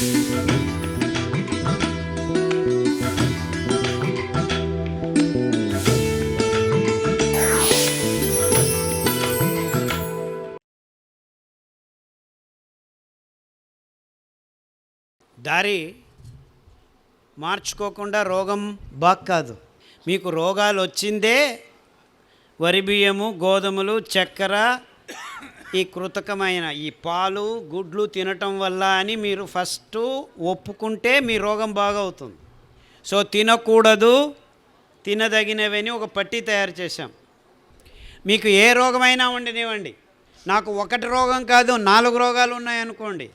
దారి మార్చుకోకుండా రోగం బాగ్ కాదు. మీకు రోగాలు వచ్చిందే వరి బియ్యము గోధుమలు చక్కెర ఈ కృతకమైన ఈ పాలు గుడ్లు తినటం వల్ల అని మీరు ఫస్ట్ ఒప్పుకుంటే మీ రోగం బాగవుతుంది. సో తినకూడదు. తినదగినవని ఒక పట్టి తయారు చేశాం. మీకు ఏ రోగమైనా ఉండనివ్వండి. నాకు ఒకటి రోగం కాదు నాలుగు రోగాలు ఉన్నాయనుకోండి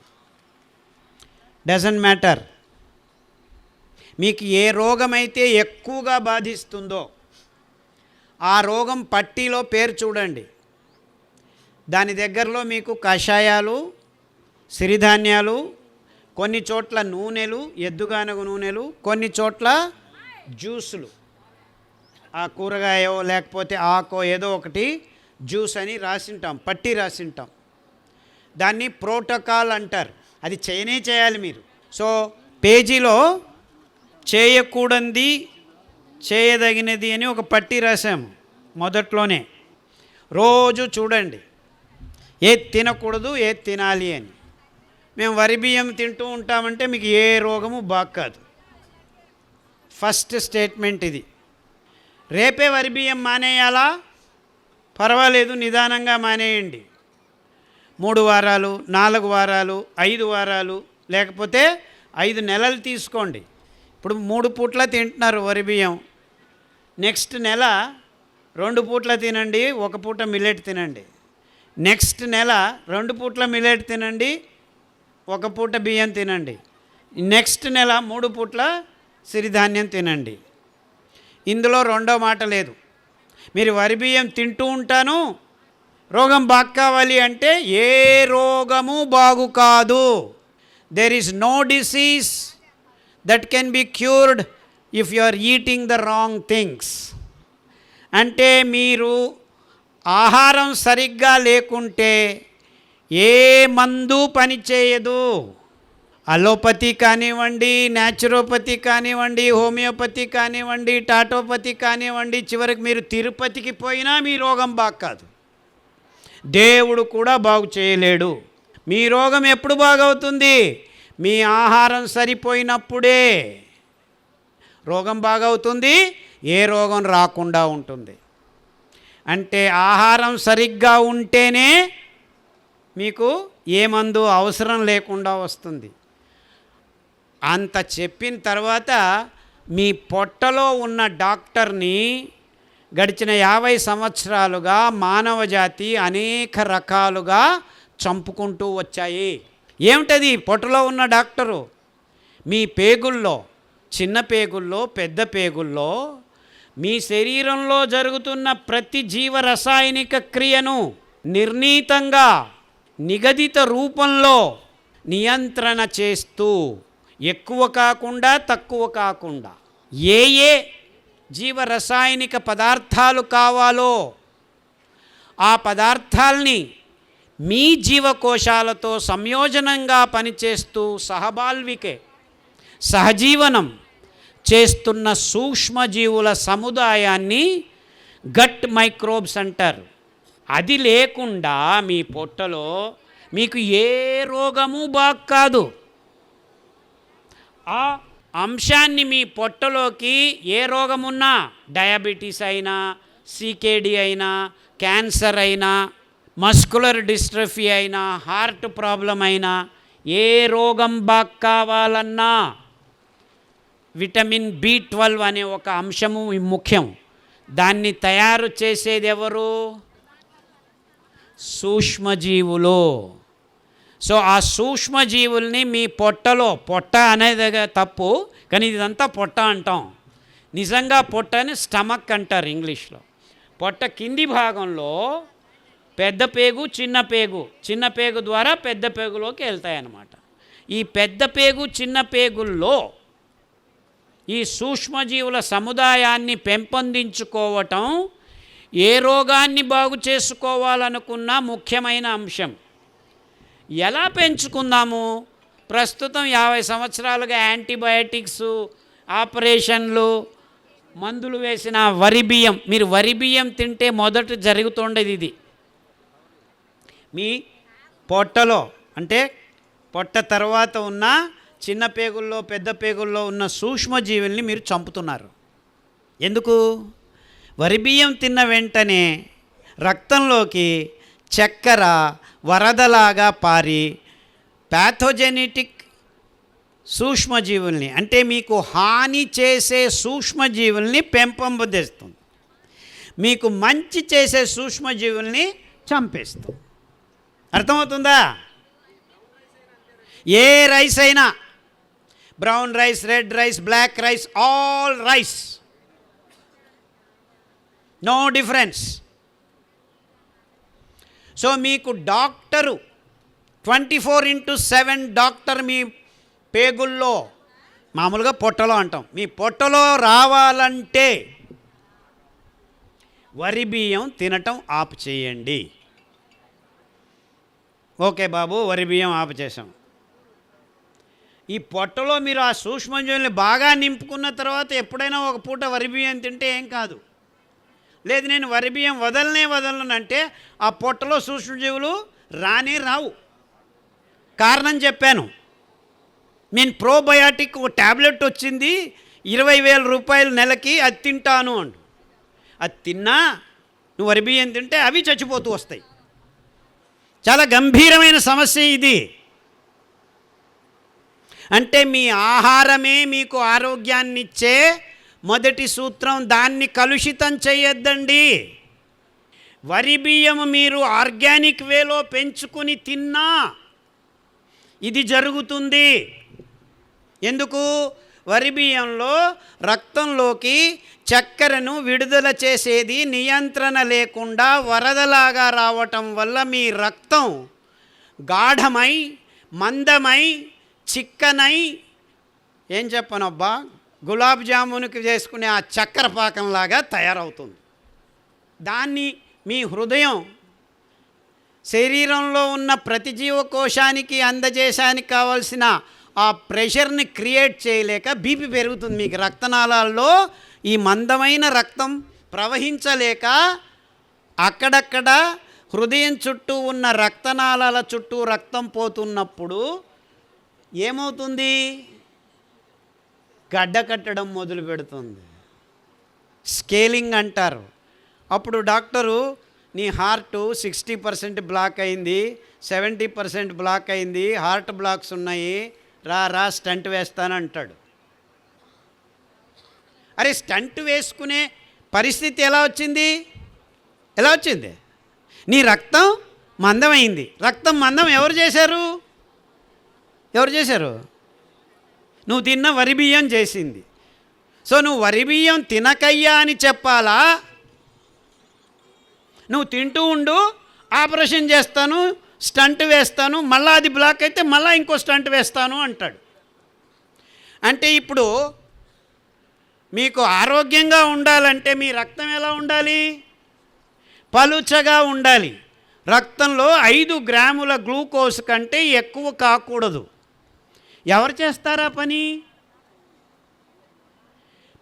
డజంట్ మ్యాటర్. మీకు ఏ రోగమైతే ఎక్కువగా బాధిస్తుందో ఆ రోగం పట్టీలో పేరు చూడండి. దాని దగ్గరలో మీకు కషాయాలు సిరిధాన్యాలు కొన్ని చోట్ల నూనెలు ఎద్దుగానగు నూనెలు కొన్ని చోట్ల జ్యూసులు. ఆ కూరగాయో లేకపోతే ఆకో ఏదో ఒకటి జ్యూస్ అని రాసింటాం పట్టి రాసింటాం. దాన్ని ప్రోటోకాల్ అంటారు. అది చేయనే చేయాలి మీరు. సో పేజీలో చేయకూడంది చేయదగినది అని ఒక పట్టి రాసాము మొదట్లోనే. రోజు చూడండి. ఏది తినకూడదు ఏది తినాలి అని. మేము వరి బియ్యం తింటూ ఉంటామంటే మీకు ఏ రోగము బాక్కాదు ఫస్ట్ స్టేట్మెంట్ ఇది. రేపే వరి బియ్యం మానేయాలా? పర్వాలేదు నిదానంగా మానేయండి. మూడు వారాలు నాలుగు వారాలు ఐదు వారాలు లేకపోతే ఐదు నెలలు తీసుకోండి. ఇప్పుడు మూడు పూట్ల తింటున్నారు వరి బియ్యం. నెక్స్ట్ నెల రెండు పూట్ల తినండి ఒక పూట మిల్లెట్ తినండి. నెక్స్ట్ నెల రెండు పూట్ల మిలెట్ తినండి ఒక పూట బియ్యం తినండి. నెక్స్ట్ నెల మూడు పూట్ల సిరిధాన్యం తినండి. ఇందులో రెండో మాట లేదు. మీరు వరి బియ్యం తింటూ ఉంటాను రోగం బాగు కావాలి అంటే ఏ రోగము బాగు కాదు. There is no disease that can be cured if you are eating the wrong things అంటే మీరు ఆహారం సరిగ్గా లేకుంటే ఏ మందు పనిచేయదు అలోపతి కానివ్వండి న్యాచురోపతి కానివ్వండి హోమియోపతి కానివ్వండి టాటోపతి కానివ్వండి చివరికి మీరు తిరుపతికి పోయినా మీ రోగం బాగాదు దేవుడు కూడా బాగు చేయలేడు. మీ రోగం ఎప్పుడు బాగవుతుంది? మీ ఆహారం సరిపోయినప్పుడే. రోగం బాగవుతుంది? ఏ రోగం రాకుండా ఉంటుంది. అంటే ఆహారం సరిగ్గా ఉంటేనే మీకు ఏ మందు అవసరం లేకుండా వస్తుంది. అంత చెప్పిన తర్వాత మీ పొట్టలో ఉన్న డాక్టర్ని గడిచిన యాభై సంవత్సరాలుగా మానవ జాతి అనేక రకాలుగా చంపుకుంటూ వచ్చాయి. ఏమిటది? పొట్టలో ఉన్న డాక్టరు మీ పేగుల్లో చిన్న పేగుల్లో పెద్ద పేగుల్లో మీ శరీరంలో జరుగుతున్న ప్రతి జీవ రసాయనిక క్రియను నిర్ణీతంగా నిగదిత రూపంలో నియంత్రణ చేస్తూ ఎక్కువ కాకుండా తక్కువ కాకుండా ఏ ఏ జీవ రసాయనిక పదార్థాలు కావాలో ఆ పదార్థాల్ని మీ జీవకోశాలతో సంయోజనంగా పనిచేస్తూ సహబాల్వికే సహజీవనం చేస్తున్న సూక్ష్మజీవుల సముదాయాన్ని గట్ మైక్రోబ్స్ అంటారు. అది లేకుండా మీ పొట్టలో మీకు ఏ రోగము బాగు కాదు. ఆ అంశాన్ని మీ పొట్టలోకి ఏ రోగమున్నా డయాబెటీస్ అయినా సీకేడి అయినా క్యాన్సర్ అయినా మస్కులర్ డిస్ట్రఫీ అయినా హార్ట్ ప్రాబ్లం అయినా ఏ రోగం బాగు కావాలన్నా విటమిన్ బి ట్వెల్వ్ అనే ఒక అంశము ముఖ్యం. దాన్ని తయారు చేసేది ఎవరు? సూక్ష్మజీవులు. సో ఆ సూక్ష్మజీవుల్ని మీ పొట్టలో పొట్ట అనేది తప్పు కానీ ఇదంతా పొట్ట అంటాం. నిజంగా పొట్టని స్టమక్ అంటారు ఇంగ్లీష్లో. పొట్ట కింది భాగంలో పెద్ద పేగు చిన్న పేగు. చిన్న పేగు ద్వారా పెద్ద పేగులోకి వెళ్తాయి అన్నమాట ఈ పెద్ద పేగు చిన్న పేగుల్లో ఈ సూక్ష్మజీవుల సముదాయాన్ని పెంపొందించుకోవటం ఏ రోగాన్ని బాగు చేసుకోవాలనుకున్న ముఖ్యమైన అంశం. ఎలా పెంచుకుందాము? ప్రస్తుతం యాభై సంవత్సరాలుగా యాంటీబయాటిక్స్ ఆపరేషన్లు మందులు వేసిన వరి బియ్యం మీరు వరి బియ్యం తింటే మొదట జరుగుతుండేది ఇది. మీ పొట్టలో అంటే పొట్ట తర్వాత ఉన్న చిన్న పేగుల్లో పెద్ద పేగుల్లో ఉన్న సూక్ష్మజీవుల్ని మీరు చంపుతున్నారు. ఎందుకు? వరి బియ్యం తిన్న వెంటనే రక్తంలోకి చక్కెర వరదలాగా పారి ప్యాథోజెనెటిక్ సూక్ష్మజీవుల్ని అంటే మీకు హాని చేసే సూక్ష్మజీవుల్ని పెంపొందేస్తుంది మీకు మంచి చేసే సూక్ష్మజీవుల్ని చంపేస్తుంది. అర్థమవుతుందా? ఏ రైస్ అయినా brown rice red rice black rice all rice no difference so మీకు doctor twenty four into seven doctor మీ పేగుల్లో మామూలుగా పొట్టలో అంటాం. మీ పొట్టలో రావాలంటే వరి బియ్యం తినటం ఆపు చేయండి. ఓకే బాబు వరి బియ్యం ఆపు చేసాం ఈ పొట్టలో మీరు ఆ సూక్ష్మజీవుల్ని బాగా నింపుకున్న తర్వాత ఎప్పుడైనా ఒక పూట వరి బియ్యం తింటే ఏం కాదు. లేదు నేను వరి బియ్యం వదలనే వదలనంటే ఆ పొట్టలో సూక్ష్మజీవులు రానే రావు. కారణం చెప్పాను. నేను ప్రోబయాటిక్ ఒక ట్యాబ్లెట్ వచ్చింది ఇరవై వేల రూపాయలు నెలకి అది తింటాను అంటు అది తిన్నా నువ్వు వరి బియ్యం తింటే అవి చచ్చిపోతూ వస్తాయి. చాలా గంభీరమైన సమస్య ఇది. అంటే మీ ఆహారమే మీకు ఆరోగ్యాన్ని ఇచ్చే మొదటి సూత్రం. దాన్ని కలుషితం చేయొద్దండి వరి బియ్యం మీరు ఆర్గానిక్ వేలో పెంచుకుని తిన్నా ఇది జరుగుతుంది. ఎందుకు? వరి బియ్యంలో రక్తంలోకి చక్కెరను విడుదల చేసేది నియంత్రణ లేకుండా వరదలాగా రావటం వల్ల మీ రక్తం గాఢమై మందమై చిక్కనై ఏం చెప్పనబ్బా? గులాబ్ జామున్కి చేసుకునే ఆ చక్కెర పాకంలాగా తయారవుతుంది. దాన్ని మీ హృదయం శరీరంలో ఉన్న ప్రతి జీవకోశానికి అందజేశానికి కావాల్సిన ఆ ప్రెషర్ని క్రియేట్ చేయలేక బీపీ పెరుగుతుంది మీకు రక్తనాళాల్లో. ఈ మందమైన రక్తం ప్రవహించలేక అక్కడక్కడ హృదయం చుట్టూ ఉన్న రక్తనాళాల చుట్టూ రక్తం పోతున్నప్పుడు ఏమవుతుంది? గడ్డ కట్టడం మొదలు పెడుతుంది. స్కేలింగ్ అంటారు. అప్పుడు డాక్టరు నీ హార్ట్ సిక్స్టీ పర్సెంట్ బ్లాక్ అయింది సెవెంటీ పర్సెంట్ బ్లాక్ అయింది హార్ట్ బ్లాక్స్ ఉన్నాయి రా రా స్టంట్ వేస్తానంటాడు. అరే స్టంట్ వేసుకునే పరిస్థితి ఎలా వచ్చింది? ఎలా వచ్చింది? నీ రక్తం మందమైంది. రక్తం మందం ఎవరు చేశారు? ఎవరు చేశారు? నువ్వు తిన్న వరి బియ్యం చేసింది. సో నువ్వు వరి బియ్యం తినకయ్యా అని చెప్పాలా? నువ్వు తింటూ ఉండు ఆపరేషన్ చేస్తాను స్టంట్ వేస్తాను మళ్ళీ అది బ్లాక్ అయితే మళ్ళీ ఇంకో స్టంట్ వేస్తాను అంటాడు. అంటే ఇప్పుడు మీకు ఆరోగ్యంగా ఉండాలంటే మీ రక్తం ఎలా ఉండాలి? పలుచగా ఉండాలి. రక్తంలో ఐదు గ్రాముల గ్లూకోజ్ కంటే ఎక్కువ కాకూడదు. ఎవరు చేస్తారా పని?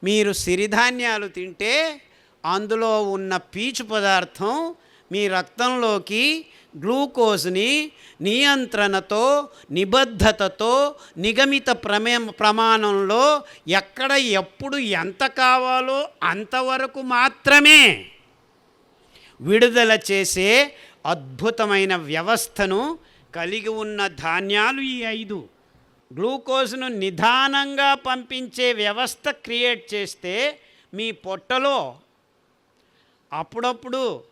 మీరు సిరిధాన్యాలు తింటే అందులో ఉన్న పీచు పదార్థం మీ రక్తంలోకి గ్లూకోజ్ని నియంత్రణతో నిబద్ధతతో నిగమిత ప్రమే ప్రమాణంలో ఎక్కడ ఎప్పుడు ఎంత కావాలో అంతవరకు మాత్రమే విడుదల చేసే అద్భుతమైన వ్యవస్థను కలిగి ఉన్న ధాన్యాలు ఈ ఐదు. గ్లూకోజ్ను నిదానంగా పంపించే వ్యవస్థ క్రియేట్ చేస్తే మీ పొట్టలో అప్పుడప్పుడు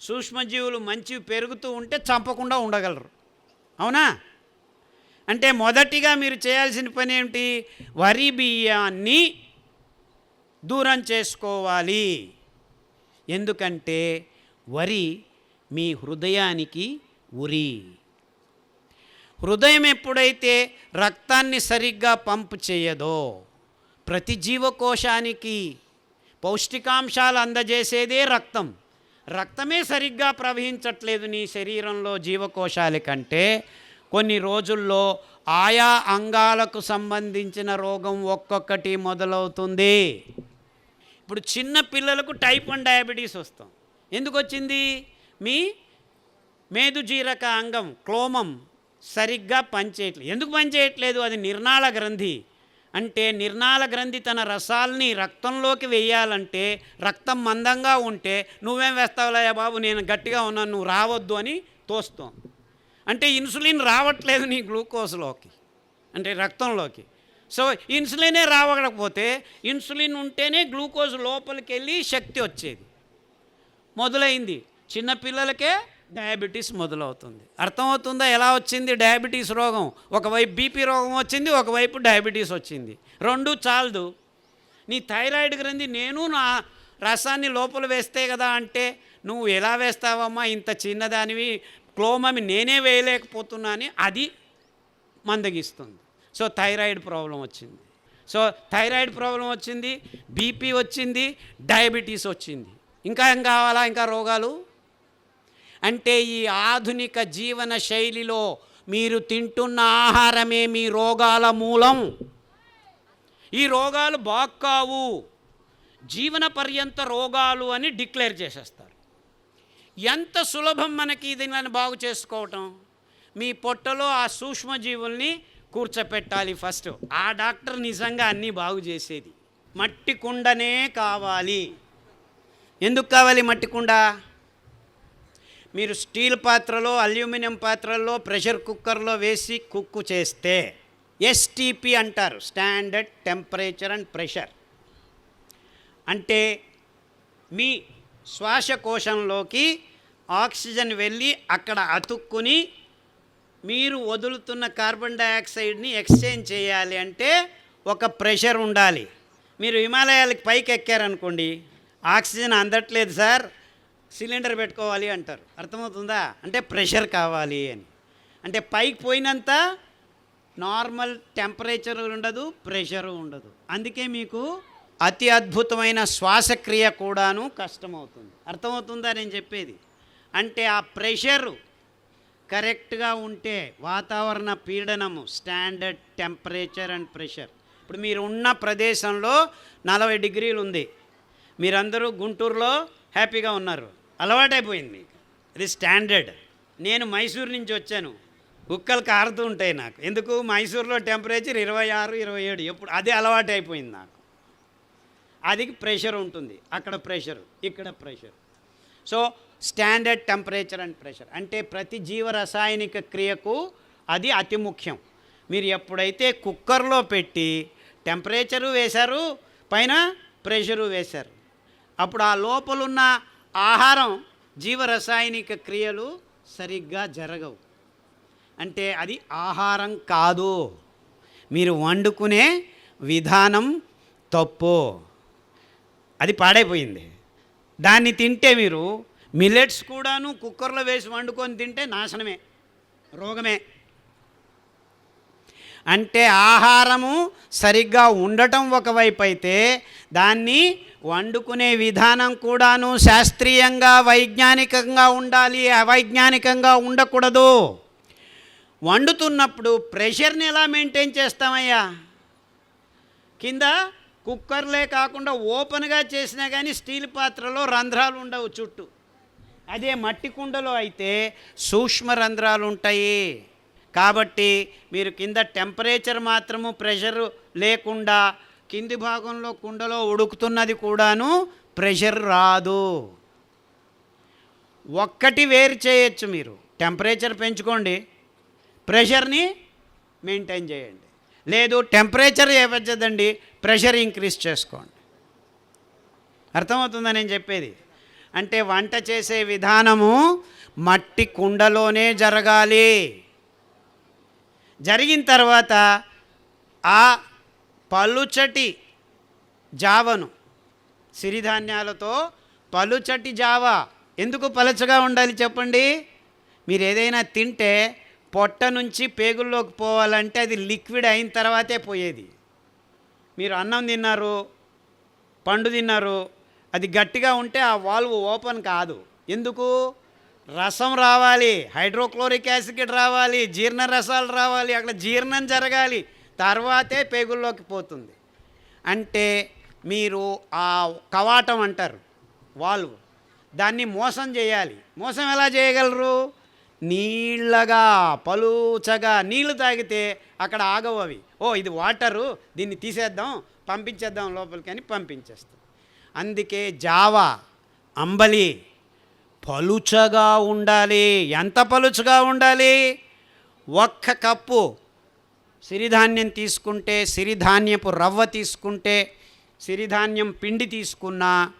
సూక్ష్మజీవులు మంచివి పెరుగుతూ ఉంటే చంపకుండా ఉండగలరు. అవునా? అంటే మొదటిగా మీరు చేయాల్సిన పని ఏమిటి? వరి బియ్యాన్ని దూరం చేసుకోవాలి. ఎందుకంటే వరి మీ హృదయానికి ఉరి. హృదయం ఎప్పుడైతే రక్తాన్ని సరిగ్గా పంప్ చేయదో ప్రతి జీవకోశానికి పౌష్టికాంశాలు అందజేసేదే రక్తం. రక్తమే సరిగ్గా ప్రవహించట్లేదు నీ శరీరంలో జీవకోశాల కంటే. కొన్ని రోజుల్లో ఆయా అంగాలకు సంబంధించిన రోగం ఒక్కొక్కటి మొదలవుతుంది. ఇప్పుడు చిన్న పిల్లలకు టైప్ వన్ డయాబెటీస్ వస్తాం. ఎందుకు వచ్చింది మీ మేదుజీరక అంగం క్లోమం సరిగ్గా పనిచేయట్లేదు ఎందుకు పనిచేయట్లేదు అది నిర్నాళ గ్రంథి. అంటే నిర్నాళ గ్రంథి తన రసాల్ని రక్తంలోకి వేయాలంటే రక్తం మందంగా ఉంటే నువ్వేం వేస్తావులయ్యా బాబు? నేను గట్టిగా ఉన్నాను నువ్వు రావద్దు అని తోస్తాం. అంటే ఇన్సులిన్ రావట్లేదు నీ గ్లూకోజ్లోకి అంటే రక్తంలోకి. సో ఇన్సులినే రావకపోతే ఇన్సులిన్ ఉంటేనే గ్లూకోజ్ లోపలికి వెళ్ళి శక్తి వచ్చేది. మొదలైంది. చిన్నపిల్లలకే డయాబెటీస్ మొదలవుతుంది. అర్థమవుతుందా? ఎలా వచ్చింది? డయాబెటీస్ రోగం. ఒకవైపు బీపీ రోగం వచ్చింది ఒకవైపు డయాబెటీస్ వచ్చింది. రెండు చాలదు. నీ థైరాయిడ్ గ్రంథి నేను నా రసాన్ని లోపల వేస్తే కదా అంటే నువ్వు ఎలా వేస్తావమ్మా? ఇంత చిన్నదానివి క్లోమమి నేనే వేయలేకపోతున్నా అని అది మందగిస్తుంది. సో థైరాయిడ్ ప్రాబ్లం వచ్చింది. సో థైరాయిడ్ ప్రాబ్లం వచ్చింది బీపీ వచ్చింది డయాబెటీస్ వచ్చింది. ఇంకా ఏం కావాలా? ఇంకా రోగాలు? అంటే ఈ ఆధునిక జీవన శైలిలో మీరు తింటున్న ఆహారమే మీ రోగాల మూలం. ఈ రోగాలు బాక్కావు. జీవన పర్యంత రోగాలు అని డిక్లేర్ చేసేస్తారు. ఎంత సులభం మనకి దీనిని బాగు చేసుకోవటం? మీ పొట్టలో ఆ సూక్ష్మజీవుల్ని కూర్చోపెట్టాలి ఫస్ట్. ఆ డాక్టర్ నిజంగా అన్నీ బాగు చేసేది. మట్టి కుండనే కావాలి. ఎందుకు కావాలి మట్టి కుండ? మీరు స్టీల్ పాత్రలో అల్యూమినియం పాత్రల్లో ప్రెషర్ కుక్కర్లో వేసి కుక్కు చేస్తే ఎస్టీపీ అంటారు స్టాండర్డ్ టెంపరేచర్ అండ్ ప్రెషర్. అంటే మీ శ్వాసకోశంలోకి ఆక్సిజన్ వెళ్ళి అక్కడ అతుక్కుని మీరు వదులుతున్న కార్బన్ డైఆక్సైడ్ని ఎక్స్చేంజ్ చేయాలి అంటే ఒక ప్రెషర్ ఉండాలి. మీరు హిమాలయాలకి పైకి ఎక్కారనుకోండి ఆక్సిజన్ అందట్లేదు సార్. సిలిండర్ పెట్టుకోవాలి అంటారు. అర్థమవుతుందా? అంటే ప్రెషర్ కావాలి అని. అంటే పైకి పోయినంత నార్మల్ టెంపరేచర్ ఉండదు ప్రెషరు ఉండదు. అందుకే మీకు అతి అద్భుతమైన శ్వాసక్రియ కూడాను కష్టమవుతుంది. అర్థమవుతుందా నేను చెప్పేది? అంటే ఆ ప్రెషరు కరెక్ట్గా ఉంటే వాతావరణ పీడనము స్టాండర్డ్ టెంపరేచర్ అండ్ ప్రెషర్. ఇప్పుడు మీరు ఉన్న ప్రదేశంలో నలభై డిగ్రీలు ఉంది మీరందరూ గుంటూరులో హ్యాపీగా ఉన్నారు. అలవాటైపోయింది. మీకు స్టాండర్డ్. నేను మైసూరు నుంచి వచ్చాను. కుక్కలు కారుతూ ఉంటాయి నాకు. ఎందుకు? మైసూర్లో టెంపరేచర్ ఇరవై ఆరు ఇరవై ఏడు. ఎప్పుడు అదే అలవాటైపోయింది నాకు. అది ప్రెషర్ ఉంటుంది. అక్కడ ప్రెషర్ ఇక్కడ pressure. So standard temperature and pressure. అంటే ప్రతి జీవ రసాయనిక క్రియకు అది అతి ముఖ్యం. మీరు ఎప్పుడైతే కుక్కర్లో పెట్టి టెంపరేచరు వేశారు పైన ప్రెషరు వేశారు. అప్పుడు ఆ లోపలున్న ఆహారం జీవరసాయనిక క్రియలు సరిగ్గా జరగవు. అంటే అది ఆహారం కాదు. మీరు వండుకునే విధానం తప్పు. అది పాడైపోయింది. దాన్ని తింటే మీరు మిల్లెట్స్ కూడాను కుక్కర్లో వేసి వండుకొని తింటే నాశనమే రోగమే. అంటే ఆహారము సరిగ్గా ఉండటం ఒకవైపు అయితే దాన్ని వండుకునే విధానం కూడాను శాస్త్రీయంగా వైజ్ఞానికంగా ఉండాలి అవైజ్ఞానికంగా ఉండకూడదు. వండుతున్నప్పుడు ప్రెషర్ని ఎలా మెయింటైన్ చేస్తామయ్యా? కింద కుక్కర్లే కాకుండా ఓపెన్గా చేసినా కానీ స్టీల్ పాత్రలో రంధ్రాలు ఉండవు చుట్టూ. అదే మట్టి కుండలో అయితే సూక్ష్మ రంధ్రాలు ఉంటాయి. కాబట్టి మీరు కింద టెంపరేచర్ మాత్రము ప్రెషర్ లేకుండా కింది భాగంలో కుండలో ఉడుకుతున్నది కూడాను ప్రెషర్ రాదు. ఒక్కటి వేరు చేయొచ్చు మీరు. టెంపరేచర్ పెంచుకోండి. ప్రెషర్ని మెయింటైన్ చేయండి. లేదు టెంపరేచర్ ఏపచ్చదండి ప్రెషర్ ఇంక్రీజ్ చేసుకోండి. అర్థమవుతుందా నేను చెప్పేది? అంటే వంట చేసే విధానము మట్టి కుండలోనే జరగాలి. జరిగిన తర్వాత ఆ పలుచటి జావను సిరిధాన్యాలతో పలుచటి జావ ఎందుకు పలచగా ఉండాలి చెప్పండి? మీరు ఏదైనా తింటే పొట్ట నుంచి పేగుల్లోకి పోవాలంటే అది లిక్విడ్ అయిన తర్వాతే పోయేది. మీరు అన్నం తిన్నారు పండు తిన్నారు అది గట్టిగా ఉంటే ఆ వాల్వ్ ఓపెన్ కాదు. ఎందుకు? రసం రావాలి హైడ్రోక్లోరిక్ యాసిడ్ రావాలి జీర్ణ రసాలు రావాలి అక్కడ జీర్ణం జరగాలి తర్వాతే పేగుల్లోకి పోతుంది. అంటే మీరు ఆ కవాటం అంటారు వాల్వ్. దాన్ని మోసం చేయాలి. మోసం ఎలా చేయగలరు? నీళ్ళగా పలుచగా నీళ్ళు తాగితే అక్కడ ఆగవు అవి. ఓ ఇది వాటరు దీన్ని తీసేద్దాం పంపించేద్దాం లోపలికి అని పంపించేస్తాం. అందుకే జావా అంబలి పలుచగా ఉండాలి. ఎంత పలుచగా ఉండాలి? ఒక్క కప్పు సిరిధాన్యం తీసుకుంటే సిరిధాన్యపు రవ్వ తీసుకుంటే సిరిధాన్యం పిండి తీసుకున్నా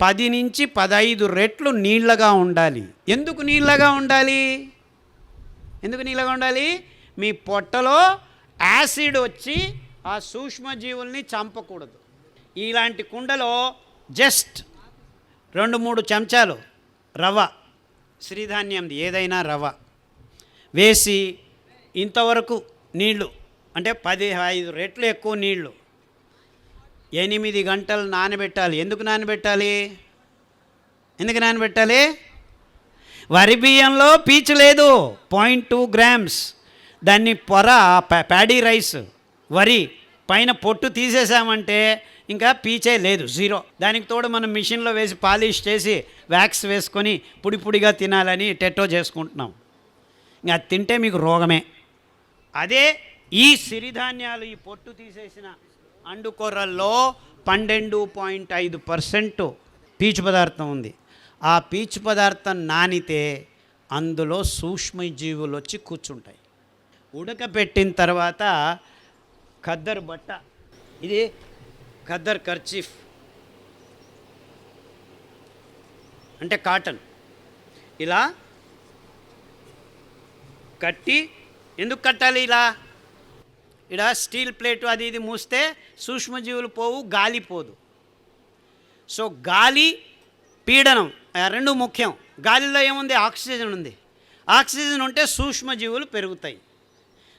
పది నుంచి పదైదు రెట్లు నీళ్ళగా ఉండాలి. ఎందుకు నీళ్ళగా ఉండాలి? ఎందుకు నీళ్ళగా ఉండాలి? మీ పొట్టలో యాసిడ్ వచ్చి ఆ సూక్ష్మజీవుల్ని చంపకూడదు. ఇలాంటి కుండలో జస్ట్ రెండు మూడు చెంచాలు రవ శ్రీధాన్యంది ఏదైనా రవ్వ. వేసి ఇంతవరకు నీళ్ళు అంటే పది ఐదు రెట్లు ఎక్కువ నీళ్ళు. ఎనిమిది గంటలు నానబెట్టాలి. ఎందుకు నానబెట్టాలి? ఎందుకు నానబెట్టాలి? వరి బియ్యంలో పీచు లేదు. Point two grams. దాన్ని పొర ప్యాడీ రైస్ వరి పైన పొట్టు తీసేసామంటే ఇంకా పీచే లేదు జీరో. దానికి తోడు మనం మిషన్లో వేసి పాలిష్ చేసి వ్యాక్స్ వేసుకొని పొడి పొడిగా తినాలని టెట్టో చేసుకుంటున్నాం. ఇంకా అది తింటే మీకు రోగమే. అదే ఈ సిరిధాన్యాలు ఈ పొట్టు తీసేసిన అండుకొర్రల్లో పన్నెండు పాయింట్ ఐదు పర్సెంట్ పీచు పదార్థం ఉంది. ఆ పీచు పదార్థం నానితే అందులో సూక్ష్మజీవులు వచ్చి కూర్చుంటాయి. ఉడకపెట్టిన తర్వాత ఖద్దరు బట్ట. ఇది ఖద్దర్ కర్చీఫ్. అంటే కాటన్. ఇలా కట్టి ఎందుకు కట్టాలి ఇలా? ఇక్కడ స్టీల్ ప్లేట్ అది ఇది మూస్తే సూక్ష్మజీవులు పోవు గాలి పోదు. సో గాలి పీడనం ఆ రెండు ముఖ్యం. గాలిలో ఏముంది? ఆక్సిజన్ ఉంది. ఆక్సిజన్ ఉంటే సూక్ష్మజీవులు పెరుగుతాయి.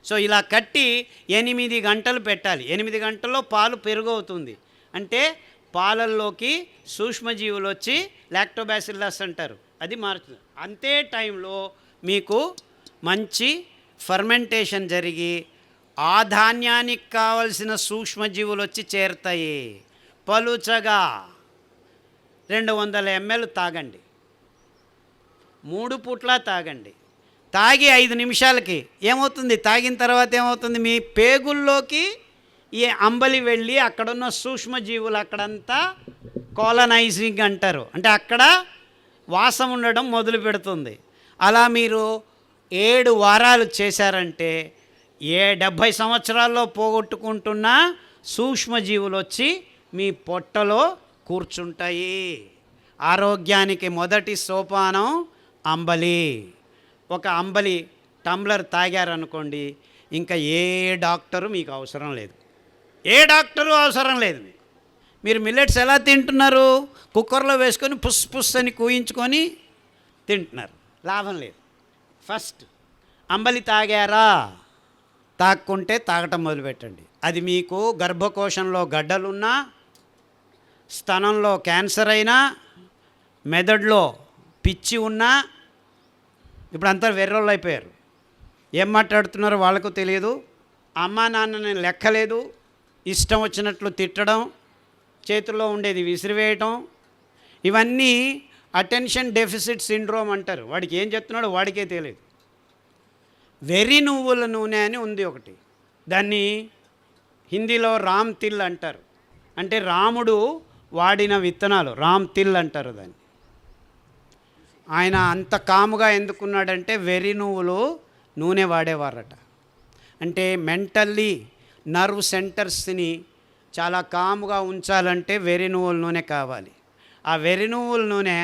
సో ఇలా కట్టి ఎనిమిది గంటలు పెట్టాలి. ఎనిమిది గంటల్లో పాలు పెరుగు అవుతుంది అంటే పాలల్లోకి సూక్ష్మజీవులు వచ్చి లాక్టోబాసిల్లస్ అంటారు. అది మారుతుంది. అంతే టైంలో మీకు మంచి ఫర్మెంటేషన్ జరిగి ఆ ధాన్యానికి కావలసిన సూక్ష్మజీవులు వచ్చి చేరుతాయి. పలుచగా రెండు వందల ఎంఎల్ తాగండి. మూడు పూట్ల తాగండి. తాగి ఐదు నిమిషాలకి ఏమవుతుంది? తాగిన తర్వాత ఏమవుతుంది? మీ పేగుల్లోకి ఈ అంబలి వెళ్ళి అక్కడున్న సూక్ష్మజీవులు అక్కడంతా కోలనైజింగ్ అంటారు. అంటే అక్కడ వాసం ఉండడం మొదలు పెడుతుంది. అలా మీరు ఏడు వారాలు చేశారంటే ఏ డెబ్భై సంవత్సరాల్లో పోగొట్టుకుంటున్న సూక్ష్మజీవులు వచ్చి మీ పొట్టలో కూర్చుంటాయి. ఆరోగ్యానికి మొదటి సోపానం అంబలి. ఒక అంబలి టంబ్లర్ తాగారనుకోండి ఇంకా ఏ డాక్టరు మీకు అవసరం లేదు. ఏ డాక్టరు అవసరం లేదు. మీరు మిల్లెట్స్ ఎలా తింటున్నారు? కుక్కర్లో వేసుకొని పుస్ పుస్ అని కూయించుకొని తింటున్నారు. లాభం లేదు. ఫస్ట్ అంబలి తాగారా? తాక్కుంటే తాగటం మొదలుపెట్టండి. అది మీకు గర్భకోశంలో గడ్డలున్నా స్తనంలో క్యాన్సర్ అయినా మెదడులో పిచ్చి ఉన్నా ఇప్పుడు అంతా వెర్రోళ్ళు అయిపోయారు. ఏం మాట్లాడుతున్నారో వాళ్ళకు తెలియదు. అమ్మా నేను లెక్కలేదు. ఇష్టం వచ్చినట్లు తిట్టడం చేతుల్లో ఉండేది విసిరివేయటం ఇవన్నీ అటెన్షన్ డెఫిసిట్ సిండ్రోమ్ అంటారు. వాడికి ఏం చెప్తున్నాడో వాడికే తెలియదు. వెర్రి నువ్వుల నూనె అని ఉంది ఒకటి. దాన్ని హిందీలో రామ్ తిల్ అంటారు. అంటే రాముడు వాడిన విత్తనాలు రామ్ తిల్ అంటారు దాన్ని. ఆయన అంత కాముగా ఎందుకున్నాడంటే వెర్రి నువ్వులు నూనె వాడేవారట. అంటే మెంటల్లీ నర్వ్ సెంటర్స్ని చాలా కాముగా ఉంచాలంటే వెర్రి నువ్వుల నూనె కావాలి. ఆ వెర్రి నువ్వుల నూనె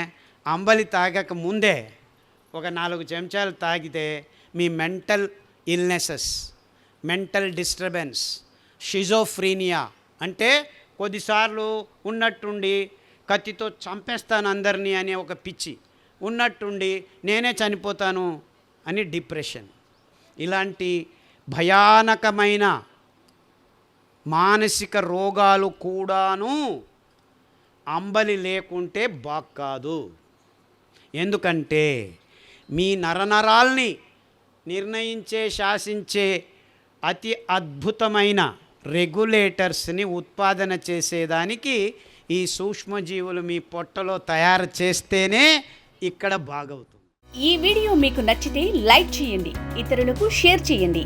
అంబలి తాగక ముందే ఒక నాలుగు చెంచాలు తాగితే మీ mental illnesses mental disturbance schizophrenia అంటే కొద్దిసార్లు ఉన్నట్టుండి కత్తితో చంపేస్తాను అందరినీ అనే ఒక పిచ్చి ఉన్నట్టుండి నేనే చనిపోతాను అని డిప్రెషన్. ఇలాంటి భయానకమైన మానసిక రోగాలు కూడాను అంబలి లేకుంటే బాక్కాదు ఎందుకంటే మీ నరనరాల్ని నిర్ణయించే శాసించే అతి అద్భుతమైన రెగ్యులేటర్స్ని ఉత్పాదన చేసేదానికి ఈ సూక్ష్మజీవులు మీ పొట్టలో తయారు చేస్తేనే ఇక్కడ బాగవుతుంది. ఈ వీడియో మీకు నచ్చితే లైక్ చేయండి ఇతరులకు షేర్ చేయండి.